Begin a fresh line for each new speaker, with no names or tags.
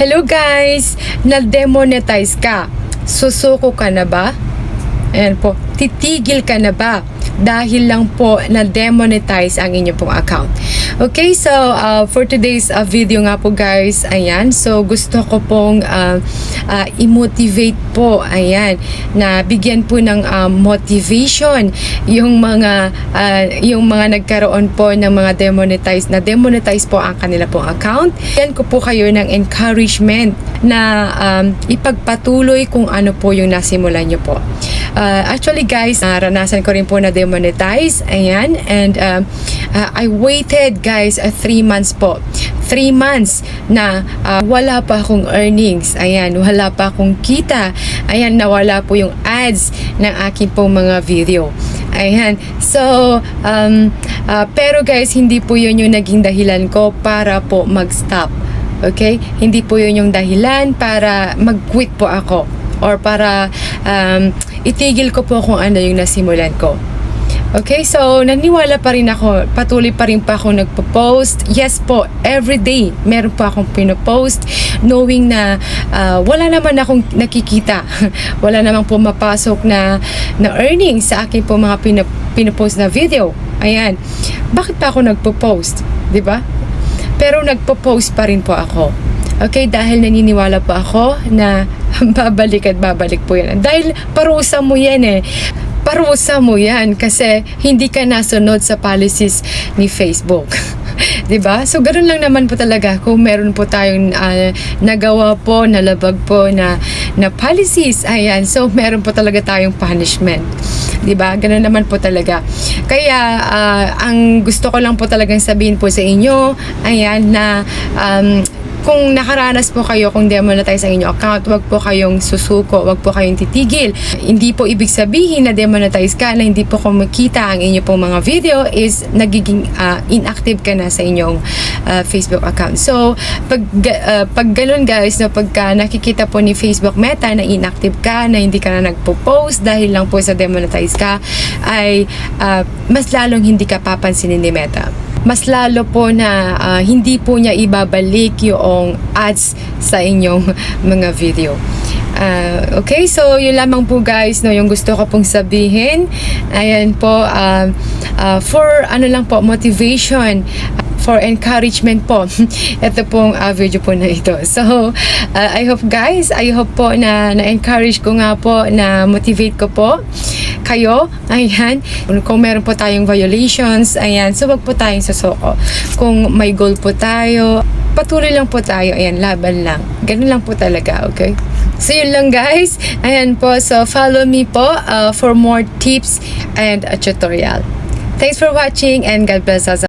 Hello guys! Na-demonetize ka. Susuko ka na ba? Ayan po. Titigil ka na ba? Dahil lang po na-demonetize ang inyong pong account. Okay, so uh, for today's uh, video nga po guys, ayan. So gusto ko pong uh, uh, i-motivate po, ayan, na bigyan po ng uh, motivation yung mga uh, yung mga nagkaroon po ng mga demonetize na demonetize po ang kanila pong account. Yan ko po kayo ng encouragement na um, ipagpatuloy kung ano po yung nasimulan nyo po. Uh, actually guys, naranasan ko rin po na demonetize. Ayan. And um, uh, I waited guys uh, three months po. Three months na uh, wala pa akong earnings. Ayan. Wala pa akong kita. Ayan. Nawala po yung ads ng aking pong mga video. Ayan. So, um, uh, pero guys, hindi po yun yung naging dahilan ko para po mag-stop. Okay? Hindi po yun yung dahilan para mag-quit po ako or para um, itigil ko po kung ano yung nasimulan ko. Okay, so naniwala pa rin ako, patuloy pa rin pa ako nagpo-post. Yes po, every day meron pa akong pinopost knowing na uh, wala naman akong nakikita. wala namang pumapasok na na earnings sa akin po mga pino- pinopost na video. Ayan. Bakit pa ako nagpo-post? 'Di ba? Pero nagpo-post pa rin po ako. Okay, dahil naniniwala po ako na babalik at babalik po yan. Dahil parusa mo yan eh. Parusa mo yan kasi hindi ka nasunod sa policies ni Facebook. 'Di ba? So ganoon lang naman po talaga kung meron po tayong ah, nagawa po, nalabag po na na policies. Ayan. So meron po talaga tayong punishment. 'Di ba? Ganoon naman po talaga. Kaya ah, ang gusto ko lang po talagang sabihin po sa inyo, ayan na um, kung nakaranas po kayo kung demonetize ang inyong account, wag po kayong susuko, wag po kayong titigil. Hindi po ibig sabihin na demonetize ka na hindi po kumikita ang inyong pong mga video is nagiging ah, inactive ka na sa inyong ah, Facebook account. So, pag, ah, pag ganun guys, no, pagka nakikita po ni Facebook Meta na inactive ka, na hindi ka na nagpo-post dahil lang po sa demonetize ka, ay ah, mas lalong hindi ka papansinin ni Meta mas lalo po na ah, hindi po niya ibabalik yung ads sa inyong mga video. Ah, okay, so yun lamang po guys, no, yung gusto ko pong sabihin. Ayan po, ah, ah, for ano lang po, motivation for encouragement po. Ito pong uh, video po na ito. So, uh, I hope guys, I hope po na na-encourage ko nga po, na motivate ko po kayo. Ayan. Kung meron po tayong violations, ayan. So, wag po tayong susoko. Kung may goal po tayo, patuloy lang po tayo. Ayan, laban lang. Ganun lang po talaga, okay? So, yun lang guys. Ayan po. So, follow me po uh, for more tips and a tutorial. Thanks for watching and God bless us.